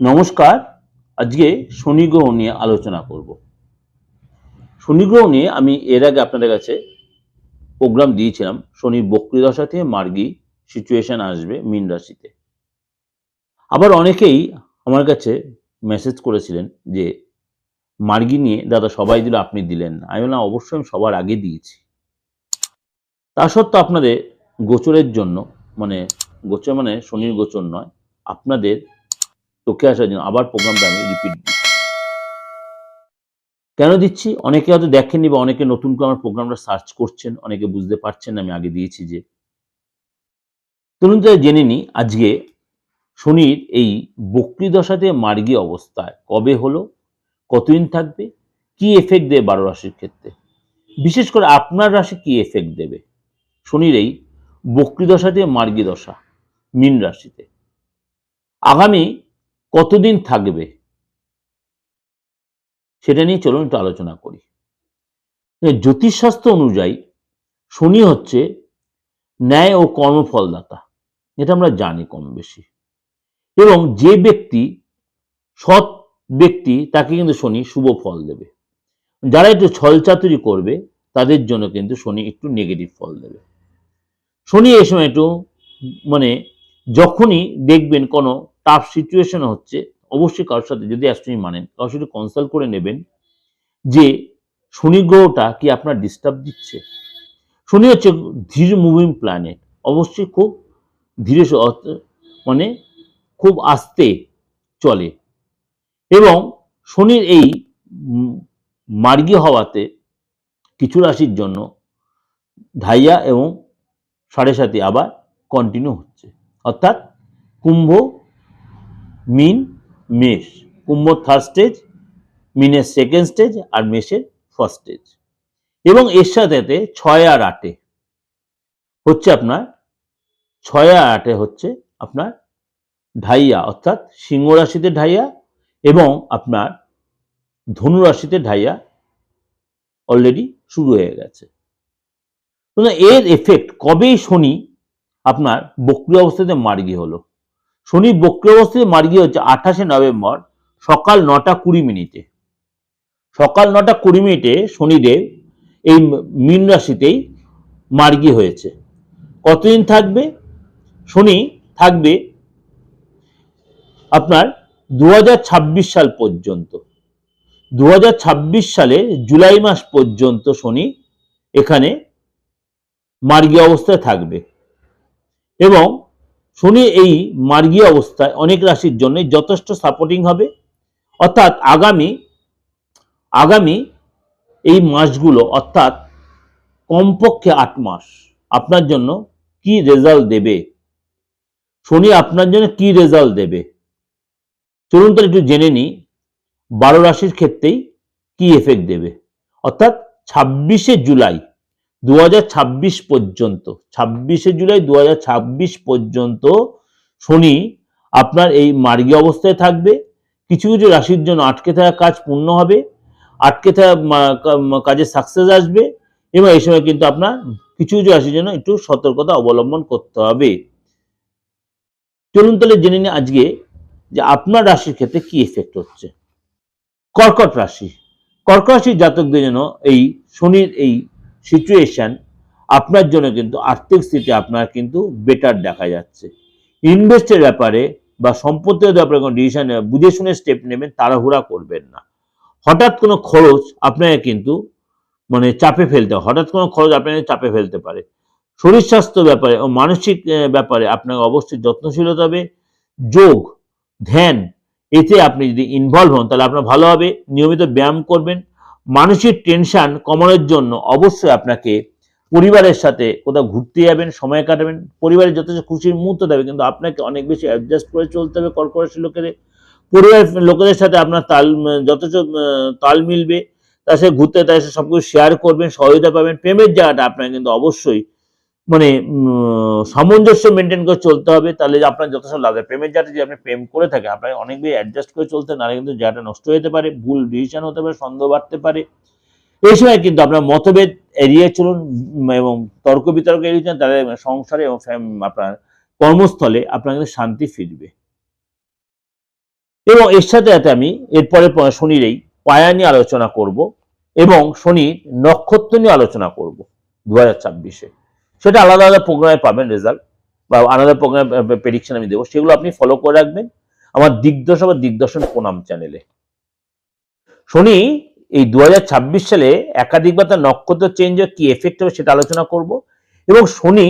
নমস্কার। আজকে শনি গ্রহ নিয়ে আলোচনা করব। শনি গ্রহ নিয়ে আমি এর আগে আপনাদের কাছে প্রোগ্রাম দিয়েছিলাম, শনির বক্রী দশা থেকে মার্গী সিচুয়েশন আসবে মীন রাশিতে। আবার অনেকেই আমার কাছে মেসেজ করেছিলেন যে, মার্গি নিয়ে, দাদা, সবাই দিল, আপনি দিলেন না। আমি না অবশ্যই আমি সবার আগে দিয়েছি। তা সত্ত্বেও আপনাদের গোচরের জন্য মানে গোচর মানে শনির গোচর নয়, আপনাদের চোখে আসার জন্য আবার প্রোগ্রামটা আমি রিপিট দিচ্ছি। কেন দিচ্ছি? অনেকে হয়তো দেখেননি বা অনেকে নতুন করে আমার প্রোগ্রামটা সার্চ করছেন, অনেকে বুঝতে পারছেন আমি আগে দিয়েছি যে। চলুন তাহলে জেনে নিই আজকে শনির এই বক্রী দশাতে মার্গী অবস্থায় কবে হলো, কতদিন থাকবে, কি এফেক্ট দেবে বারো রাশির ক্ষেত্রে? বিশেষ করে আপনার রাশি কি এফেক্ট দেবে? শনির এই বক্রী দশাতে মার্গী দশা, মীন রাশিতে। আগামী কতদিন থাকবে? সেটা নিয়ে চলুন একটু আলোচনা করি। জ্যোতিষশাস্ত্র অনুযায়ী শনি হচ্ছে ন্যায় ও কর্মফলদাতা এটা আমরা জানি কম বেশি। এবং যে ব্যক্তি, সৎ ব্যক্তি, তাকে কিন্তু শনি শুভ ফল দেবে। যারা একটু ছলচাতুরি করবে, তাদের জন্য কিন্তু শনি একটু নেগেটিভ ফল দেবে। শনি এই সময় একটু মানে যখনই দেখবেন কোনো টাফ সিচুয়েশন হচ্ছে, অবশ্যই কারোর সাথে যদি অ্যাস্ট্রোনমি মানেন, কারোর সাথে কনসাল্ট করে নেবেন যে শনি গ্রহটা কি আপনার ডিস্টার্ব দিচ্ছে। শনি হচ্ছে ধীর মুভিং প্ল্যানেট অবশ্যই খুব ধীরে মানে খুব আস্তে চলে। এবং শনির এই মার্গী হওয়াতে কিছু রাশির জন্য ধাইয়া এবং সাড়ে সাথে আবার কন্টিনিউ হচ্ছে। অর্থাৎ কুম্ভ মিন, মেষ। কুম্ভ থার্ড স্টেজ মিনের সেকেন্ড স্টেজ আর মেষের ফার্স্ট স্টেজ এবং এর সাথে ছয় আর আটে হচ্ছে আপনার, ছয় আর আটে হচ্ছে আপনার ঢাইয়া, অর্থাৎ সিংহ রাশিতে ঢাইয়া এবং আপনার ধনু রাশিতে ঢাইয়া অলরেডি শুরু হয়ে গেছে। এর এফেক্ট কবেই শনি আপনার বক্রী অবস্থাতে মার্গী হলো? শনি বক্রী অবস্থাতে মার্গী হচ্ছে আঠাশে নভেম্বর, সকাল নটা কুড়ি মিনিটে। সকাল নটা কুড়ি মিনিটে শনিদেব এই মীন রাশিতেই মার্গী হয়েছে। কতদিন থাকবে? শনি থাকবে আপনার দু হাজার ছাব্বিশ সাল পর্যন্ত। দু হাজার ছাব্বিশ সালে জুলাই মাস পর্যন্ত শনি এখানে মার্গী অবস্থায় থাকবে। এবং শনি এই মার্গী অবস্থায় অনেক রাশির জন্য যথেষ্ট সাপোর্টিং হবে। অর্থাৎ আগামী আগামী এই মাসগুলো, অর্থাৎ কমপক্ষে আট মাস, আপনার জন্য কি রেজাল্ট দেবে? শনি আপনার জন্য কি রেজাল্ট দেবে? চলুন তাহলে একটু জেনে নিই, বারো রাশির ক্ষেত্রেই কি এফেক্ট দেবে? অর্থাৎ ছাব্বিশে জুলাই দু হাজার ছাব্বিশ পর্যন্ত, ছাব্বিশে জুলাই দু হাজার ছাব্বিশ পর্যন্ত শনি আপনার এই মার্গী অবস্থায় থাকবে। কিছু কিছু রাশির জন্য আটকে থাকা কাজ পূর্ণ হবে, আটকে থাকা কাজে সাকসেস আসবে এবং এই সময় কিন্তু আপনার কিছু কিছু রাশির জন্য একটু সতর্কতা অবলম্বন করতে হবে। চলুন তাহলে জেনে নিই আজকে যে আপনার রাশির ক্ষেত্রে কি এফেক্ট হচ্ছে। কর্কট রাশি, কর্কট রাশির জাতকদের জন্য এই শনির এই সিচুয়েশন আপনার জন্য কিন্তু আর্থিক স্থিতি আপনার কিন্তু বেটার দেখা যাচ্ছে। ইনভেস্টের ব্যাপারে বা সম্পত্তির ব্যাপারে কোনো ডিসিশন বুঝে শুনে স্টেপ নেবেন, তাড়াহুড়া করবেন না। হঠাৎ কোনো খরচ আপনাকে কিন্তু মানে চাপে ফেলতে হঠাৎ কোনো খরচ আপনাকে চাপে ফেলতে পারে। শরীর স্বাস্থ্য ব্যাপারে ও মানসিক ব্যাপারে আপনাকে অবশ্যই যত্নশীল হতে হবে। যোগ, ধ্যান, এতে আপনি যদি ইনভলভ হন, তাহলে আপনার ভালো হবে। নিয়মিত ব্যায়াম করবেন মানসিক টেনশন কমানোর জন্য অবশ্যই আপনাকে পরিবারের সাথে কোথাও ঘুরতে যাবেন, সময় কাটাবেন, পরিবারের যথেষ্ট খুশির মুহূর্ত দেবে, কিন্তু আপনাকে অনেক বেশি অ্যাডজাস্ট করে চলতে হবে কর্পোরেশন লোকের পরিবার লোকেদের সাথে আপনার তাল, যথেষ্ট তাল মিলবে। তার সাথে ঘুরতে, তার সাথে সবকিছু শেয়ার করবেন, সহযোগিতা পাবেন। প্রেমের জায়গাটা আপনাকে কিন্তু অবশ্যই মানে সামঞ্জস্য মেনটেন করে চলতে হবে, তাহলে আপনার যথেষ্ট লাভ হবে প্রেমের জায়গাটা যদি আপনি প্রেম করে থাকে, আপনাকে অনেক বেশি অ্যাডজাস্ট করে চলতে নাহলে কিন্তু জায়গাটা নষ্ট হতে পারে, ভুল ডিসিশন হতে পারে, সন্দেহ বাড়তে পারে। এই সময় কিন্তু আপনার মতভেদ এড়িয়ে চলুন এবং তর্ক বিতর্ক এড়িয়ে চলুন, তাহলে সংসারে এবং আপনার কর্মস্থলে আপনার কিন্তু শান্তি ফিরবে। এবং এর সাথে সাথে আমি এরপরে শনির এই পায়া নিয়ে আলোচনা করব, এবং শনির নক্ষত্র নিয়ে আলোচনা করব দু হাজার ছাব্বিশে। সেটা আলাদা আলাদা প্রোগ্রামে পাবেন রেজাল্ট বা আলাদা প্রোগ্রাম প্রেডিকশন আমি দেবো। সেগুলো আপনি ফলো করে রাখবেন। আমার দিগদশা বা দিগদর্শন প্রণাম চ্যানেলে শনি, এই দু হাজার ছাব্বিশ সালে একাধিকবার তার নক্ষত্র চেঞ্জ কি এফেক্ট হবে সেটা আলোচনা করব। এবং শনি,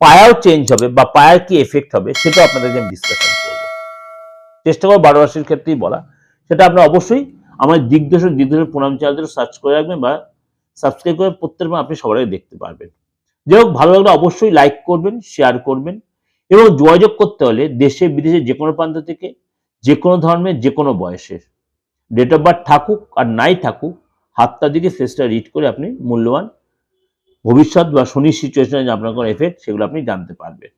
পায়াও চেঞ্জ হবে বা পায়ার কি এফেক্ট হবে সেটা আপনাদেরকে আমি ডিসকাশন করব। চেষ্টা করব বারো রাশির ক্ষেত্রেই বলা। সেটা আপনার অবশ্যই আমার দিগদশ দিগদশ প্রণাম চ্যানেল সার্চ করে রাখবেন বা সাবস্ক্রাইব করে প্রত্যেক আপনি আগে দেখতে পারবেন। যাই হোক ভালো লাগলে অবশ্যই লাইক করবেন শেয়ার করবেন এবং যোগাযোগ করতে হলে দেশে, বিদেশে যে কোনো প্রান্ত থেকে, যে কোনো ধর্মের, যে কোনো বয়সের ডেট অফ বার্থ থাকুক আর নাই থাকুক, হাতটা দিকে শেষটা রিড করে আপনি মূল্যবান ভবিষ্যৎ বা শনি সিচুয়েশনে আপনার কোনো এফেক্ট সেগুলো আপনি জানতে পারবেন।